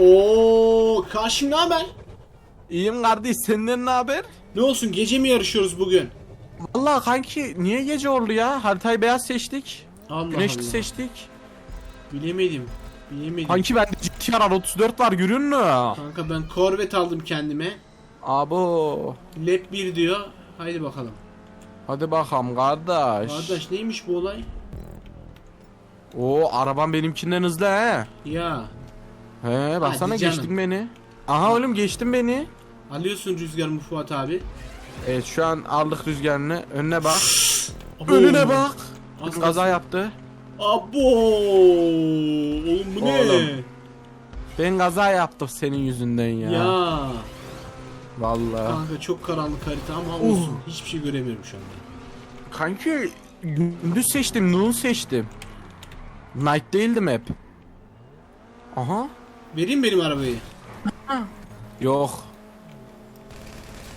Oo, Kaşım ne haber? İyiyim kardeş senden ne haber? Ne olsun gece mi yarışıyoruz bugün? Vallahi kanki niye gece oldu ya? Haritayı beyaz seçtik. Allah Güneşli Allah. seçtik. Bilemedim. Bilemedim. Kanki bende GTR 34 var görüyor musun? Kanka ben Corvette aldım kendime. Abo. Lep 1 diyor. Haydi bakalım. Hadi bakalım kardeş. Kardeş neymiş bu olay? Oo araban benimkinden hızlı he. Ya He baksana Hadi canım. geçtin beni. Aha oğlum geçtin beni. alıyorsun rüzgarımı Fuat abi. Evet şu an aldık rüzgarını. Önüne bak. Abo. Önüne bak. Az Kaza yaptı. Abo. Oğlum bu ne? Oğlum. Ben kaza yaptım senin yüzünden ya. Ya. Vallahi. Kanka çok karanlık harita ama olsun. Hiçbir şey göremiyorum şu anda. Kanki gündüz seçtim, noon seçtim. Night değildim hep. Aha. Vereyim benim arabayı. Yok.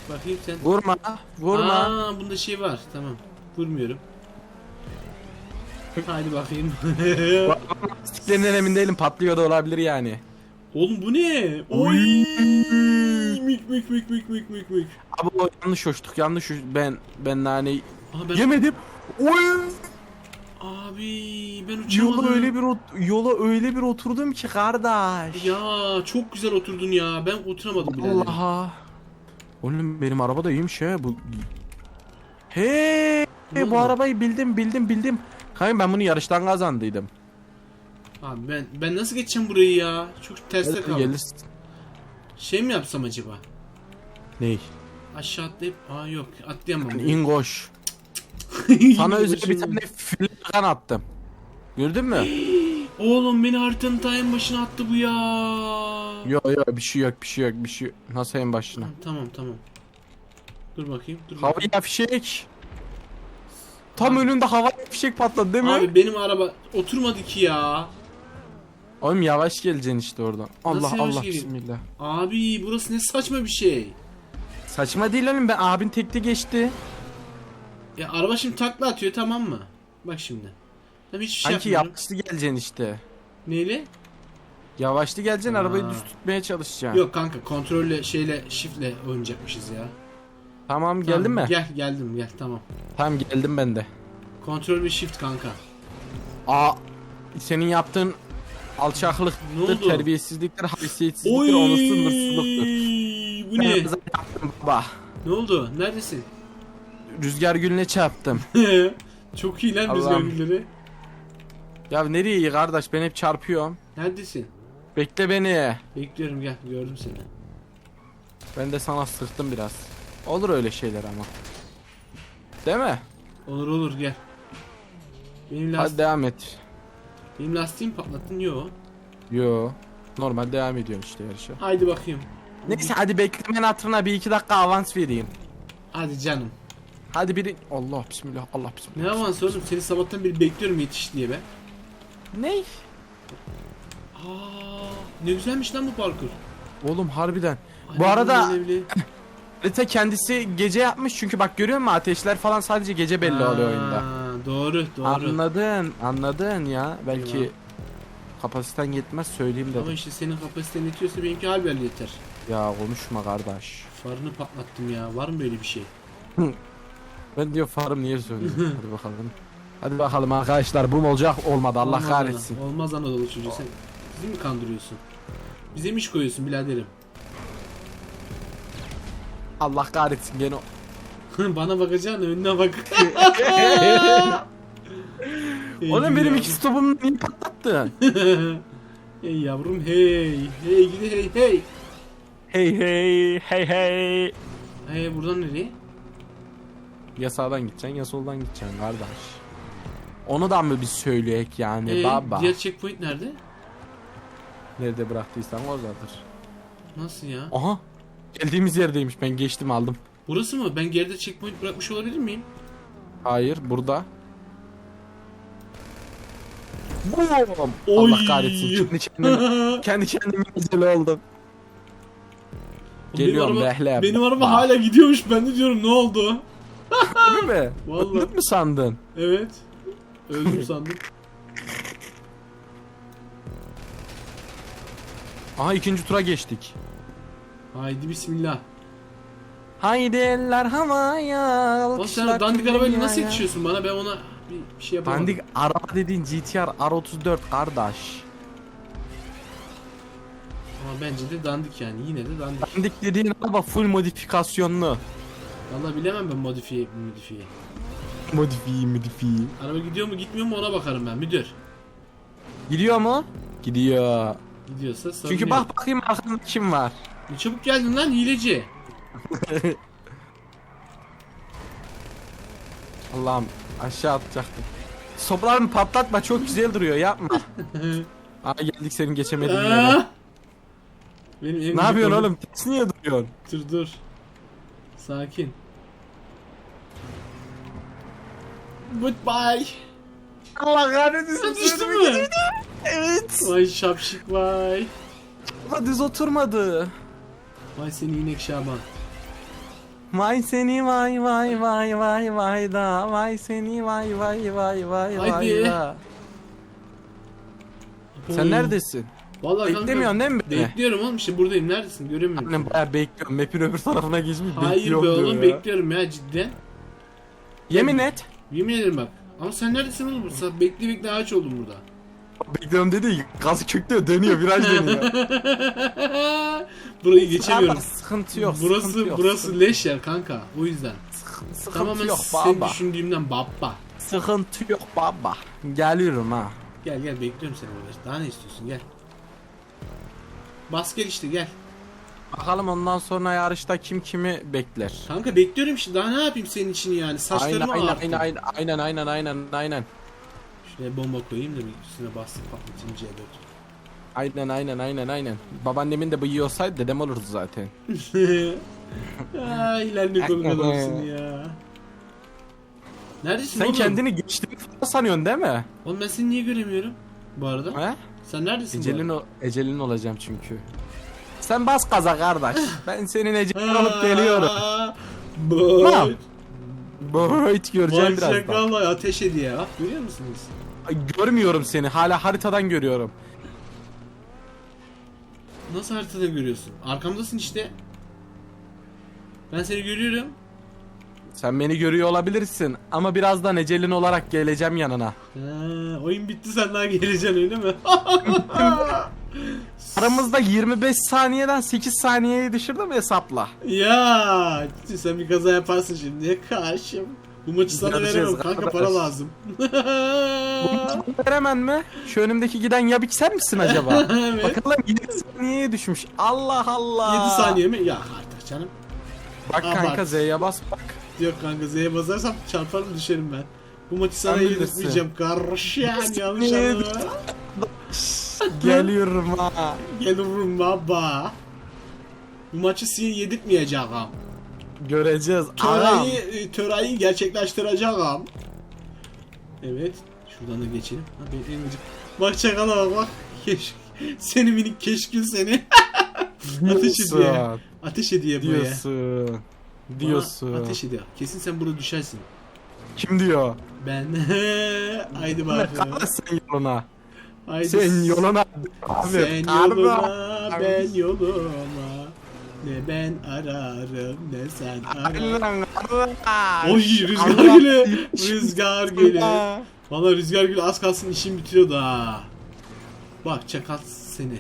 Bakayım sen. Vurma. Vurma. Aa bunda şey var. Tamam. Vurmuyorum. Haydi bakayım. Lastiklerinden emin değilim. Patlıyor da olabilir yani. Oğlum bu ne? Oy! Mük mük mük mük mük mük mük. Abi o yanlış uçtuk. Yanlış uç- Ben ben naneyi Aha ben yemedim. Oy! Abi ben uçamadım. Yola öyle bir ot- yola öyle bir oturdum ki kardeş. Ya çok güzel oturdun ya. Ben oturamadım birader. Allah'a. Oğlum benim araba da iyiymiş ha bu. Hey, Ne bu oldu? arabayı bildim bildim bildim. Kanka ben bunu yarıştan kazandıydım. Abi ben ben nasıl geçeceğim burayı ya? Çok terste kaldım. Gelirsin. Şey mi yapsam acaba? Ney? Aşağı atlayıp aa yok atlayamam. İngoş. Sana özel bir tane filikan attım. Gördün mü? Oğlum beni haritanın ta en başına attı bu ya. yok yok bir şey yok bir şey yok bir şey yok. Nasıl en başına? Tamam tamam. Dur bakayım. Dur bakayım. Havaya fişek. Tam önünde havaya fişek patladı değil mi? Abi benim araba oturmadı ki ya. Oğlum yavaş geleceksin işte oradan. Allah Nasıl yavaş Allah geleyim? bismillah. Abi burası ne saçma bir şey. Saçma değil oğlum ben abin tekte geçti. Ya araba şimdi takla atıyor tamam mı? Bak şimdi. Tabii hiçbir şey Sanki yapmıyorum. yavaşlı geleceksin işte. Neyle? Yavaşlı geleceksin Aa. arabayı düz tutmaya çalışacaksın. Yok kanka kontrolle şeyle shiftle oynayacakmışız ya. Tamam geldin Tamam, mi? Gel geldim gel tamam. Tamam geldim ben de. Kontrol ve shift kanka. Aa senin yaptığın alçaklıktır, Ne oldu? terbiyesizliktir, haysiyetsizliktir, onursuz nursuzluktur. Bu Ben ne? yaptım baba. Ne oldu? Neredesin? Rüzgar gülüne çarptım. Çok iyi lan rüzgar Allah'ım. gülleri. ya nereye iyi kardeş ben hep çarpıyorum. Neredesin? Bekle beni. Bekliyorum gel gördüm seni. Ben de sana sıktım biraz. Olur öyle şeyler ama. Değil mi? Olur olur gel. Benim, last... Hadi devam et. Benim lastiğimi patlattın yo. Yo. Normal devam ediyorsun işte yarışa. Haydi bakayım. Neyse hadi beklemen hatırına bir iki dakika avans vereyim. Hadi canım. Hadi biri... Allah bismillah Allah bismillah. Ne avans oğlum seni sabahtan beri bekliyorum yetiş diye be. Ne? Aa, ne güzelmiş lan bu parkur. Oğlum harbiden. Ay, Bu arada harita kendisi gece yapmış çünkü bak görüyor musun ateşler falan sadece gece belli oluyor oyunda. Doğru doğru. Anladın anladın ya. Belki Eyvah. kapasiten yetmez söyleyeyim Ama dedim. işte senin kapasiten yetiyorsa benimki halbel yeter. Ya konuşma kardeş. Farını patlattım ya. Var mı böyle bir şey? Ben diyor farım niye söylüyorum. Hadi bakalım. Hadi bakalım arkadaşlar bu mu olacak olmadı Allah Olmaz kahretsin. Ana, olmaz Anadolu çocuğu sen. Bizi mi kandırıyorsun? Bize mi iş koyuyorsun biraderim? Allah kahretsin gene. o- Bana bakacaksın önüne bak. Ey Oğlum benim iki stopumu niye patlattın? hey yavrum hey. Hey gidi hey hey. hey hey hey hey. Hey buradan nereye? Ya sağdan gideceksin ya soldan gideceksin kardeş. Onu da mı biz söyleyek yani Ee, baba? diğer checkpoint nerede? Nerede bıraktıysan oradadır. Nasıl ya? Aha. Geldiğimiz yerdeymiş ben geçtim aldım. Burası mı? Ben geride checkpoint bırakmış olabilir miyim? Hayır burada. Boom! Oy! Allah kahretsin. Kendi kendime, kendi kendime güzel oldum. Geliyorum benim araba, Behle. benim araba hala gidiyormuş. Ben de diyorum ne oldu? Değil mi? Vallahi. Öldük mü sandın? Evet. Öldüm sandım. Aha ikinci tura geçtik. Haydi bismillah. Haydi eller havaya. Oğlum sen alkışlar dandik arabayla nasıl dünyaya. yetişiyorsun bana? Ben ona bir, bir şey yapamadım. Dandik araba dediğin GTR R34 kardeş. Ama bence de dandik yani. Yine de dandik. Dandik dediğin araba full modifikasyonlu. Vallahi bilemem ben modifiye modifiye. Modifiye modifiye. Araba gidiyor mu gitmiyor mu ona bakarım ben müdür. Gidiyor mu? Gidiyor. Gidiyorsa sorun Çünkü bak bakayım arkamda kim var. Ne çabuk geldin lan hileci. Allah'ım aşağı atacaktım. Sopalarını patlatma çok güzel duruyor yapma. Aa geldik senin geçemediğin yere. Benim en Ne yapıyorsun oğlum? Ters niye duruyorsun? Dur dur. Sakin. Goodbye. Allah kahretsin. Sen düştün mü? Evet. Vay şapşik vay. Ama düz oturmadı. Vay seni inek Şaban. Vay seni vay vay vay vay vay da vay seni vay vay vay vay vay Haydi. da. Sen neredesin? Vallahi Beklemiyorsun değil mi beni? Bekliyorum oğlum işte buradayım. Neredesin? Göremiyorum. Annem bayağı bekliyorum. Map'in öbür tarafına geçmiş Hayır bekliyorum be diyor oğlum ya. bekliyorum ya cidden. Yemin et. Yemin ederim bak. Ama sen neredesin oğlum? Sen bekle bekle ağaç oldum burada. Bekliyorum dedi gazı köklüyor dönüyor viraj dönüyor. Burayı geçemiyorum. Ama Sıkıntı yok. burası sıkıntı yok, burası sıkıntı- leş yer kanka. O yüzden. Sıkıntı Tamamen yok senin baba. düşündüğümden baba. Sıkıntı yok baba. Geliyorum ha. Gel gel bekliyorum seni burada. Daha ne istiyorsun gel. Bas gel işte gel. Bakalım ondan sonra yarışta kim kimi bekler. Kanka bekliyorum işte daha ne yapayım senin için yani Aynen saçlarımı aynen ağarttım. aynen aynen aynen aynen aynen. Şuraya bomba koyayım da bir üstüne bastım patlatayım C4. Aynen aynen aynen aynen. Babaannemin de bıyığı olsaydı dedem olurdu zaten. Ay lan ne komik adamsın ya. Neredesin Sen oğlum? kendini geçtiğini falan sanıyorsun değil mi? Oğlum ben seni niye göremiyorum bu arada? He? Sen neredesin Ecelin, o, ecelin olacağım çünkü. Sen bas gaza kardeş. ben senin ecelin arada? olup geliyorum. Tamam. Boy. Göreceğim birazdan. çakalla ateş ediyor. Bak görüyor musunuz? Ay, Görmüyorum seni. Hala haritadan görüyorum. Nasıl haritada görüyorsun? Arkamdasın işte. Ben seni görüyorum. Sen beni görüyor olabilirsin ama birazdan ecelin olarak geleceğim yanına. Ha, oyun bitti sen daha geleceksin öyle mi? Aramızda 25 saniyeden 8 saniyeye düşürdüm hesapla. ya sen bir kaza yaparsın şimdi karşım. Bu maçı sana Göreceğiz veremem kanka arkadaş. para lazım. Veremen mi? Şu önümdeki giden yabik sen misin acaba? evet. Bakalım 7 saniyeye düşmüş. Allah Allah. 7 saniye mi? Ya artık canım. Bak Abart. kanka Z'ye bas bak. Yok kanka Z'ye basarsam çarparım düşerim ben. Bu maçı sana Sen bilirsin. yedirtmeyeceğim kardeşim yanlış anlama. Geliyorum ha. Gelirim baba. Bu maçı size yedirtmeyeceğim. Göreceğiz. Ağam. Törayı, e, törayı gerçekleştireceğim. Evet. Şuradan da geçelim. Benim en. Bak çakala bak bak. Keş, seni minik keşkül seni. Ateş ediyor. Diyorsun. Ateş ediyor buraya. Diyorsun. Bana Diyorsun. Ateş ediyor. Kesin sen burada düşersin. Kim diyor? Ben. Haydi kadar sen yoluna. Haydi. Sen yoluna. Abi, Sen yoluna, ben yoluma. Ne ben ararım ne sen arar. Aynen kardeş. Oy rüzgar gülü. Rüzgar gülü. Valla rüzgar gülü az kalsın işim bitiyordu ha. Bak çakal seni.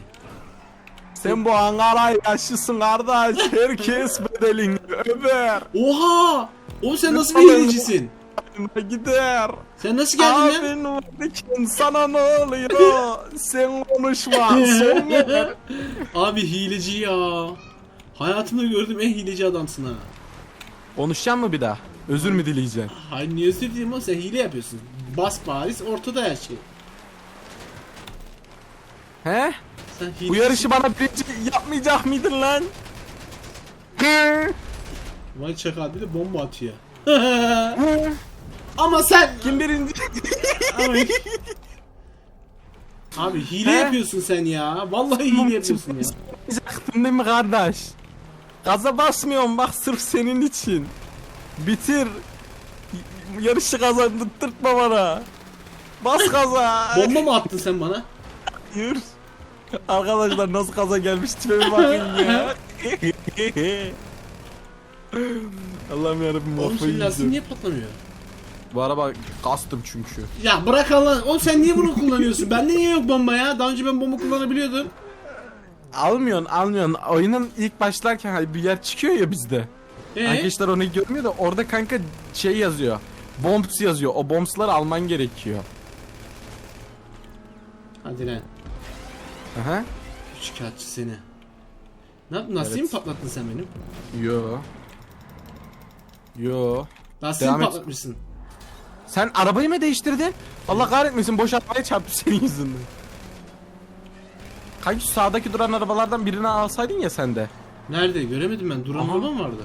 Sen bu Ankara yaşlısın kardeş. Herkes bedelini öper. Oha! Oğlum sen nasıl bir Lütfen. Hilecisin? Gider. Sen nasıl geldin lan? Abin varken sana ne oluyor? Sen konuşma. Abi hileci ya. Hayatımda gördüğüm en hileci adamsın ha. Konuşacak mı bir daha? Özür mü dileyeceksin? Hayır niye özür dileyim oğlum sen hile yapıyorsun. Bas Paris ortada her şey. He? Sen hile. Bu yarışı bana birinci yapmayacak mıydın lan? Hı? Vay çakal bir de bomba atıyor. Ama sen... Kim birinci? Abi hile He? yapıyorsun sen ya. Vallahi hile yapıyorsun ya. Yapmayacaktın değil mi kardeş? Gaza basmıyorum bak sırf senin için. Bitir. Yarışı kazandırtma bana. Bas gaza. Bomba mı attın sen bana? Hayır. Arkadaşlar nasıl kaza gelmiş tipe bir bakın ya. Allah'ım yarabbim Oğlum kafayı senin lastiğin yiyeceğim. niye patlamıyor? Bu araba kastım çünkü. Ya bırak Allah. Oğlum sen niye bunu kullanıyorsun? Bende niye yok bomba ya? Daha önce ben bomba kullanabiliyordum. Almıyorsun almıyorsun. Oyunun ilk başlarken hani bir yer çıkıyor ya bizde. Ee? Arkadaşlar onu görmüyor da orada kanka şey yazıyor. Bombs yazıyor. O bombsları alman gerekiyor. Hadi lan. Aha. Kağıtçı seni. Ne yaptın? Lastiği mi Evet. patlattın sen benim? Yo. Yo. Lastiği mi Devam et. patlatmışsın? Sen arabayı mı değiştirdin? Allah kahretmesin boş arabaya çarptı senin yüzünden. Kanki şu sağdaki duran arabalardan birini alsaydın ya sen de. Nerede? Göremedim ben. Duran Aha. araba mı vardı?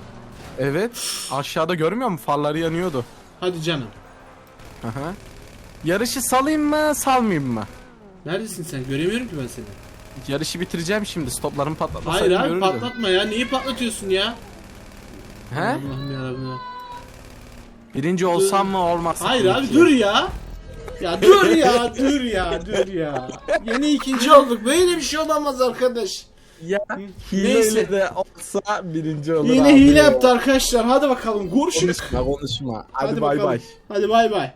Evet. Aşağıda görmüyor musun? Farları yanıyordu. Hadi canım. Aha. Yarışı salayım mı, salmayayım mı? Neredesin sen? Göremiyorum ki ben seni. Yarışı bitireceğim şimdi. Stoplarımı Hayır patlatmasaydım abi görürdüm. patlatma ya. Neyi patlatıyorsun ya? He? Allah'ım yarabbim ya. Birinci olsam mı olmaz. Hayır abi dur ya. Ya dur ya dur ya dur ya. Yeni ikinci olduk. Böyle bir şey olamaz arkadaş. Ya Neyse. hileyle de olsa birinci olur Yine abi. hile yaptı arkadaşlar. Hadi bakalım. Görüşürüz. Konuşma konuşma. Hadi, Hadi bay bakalım. bay. Hadi bay bay.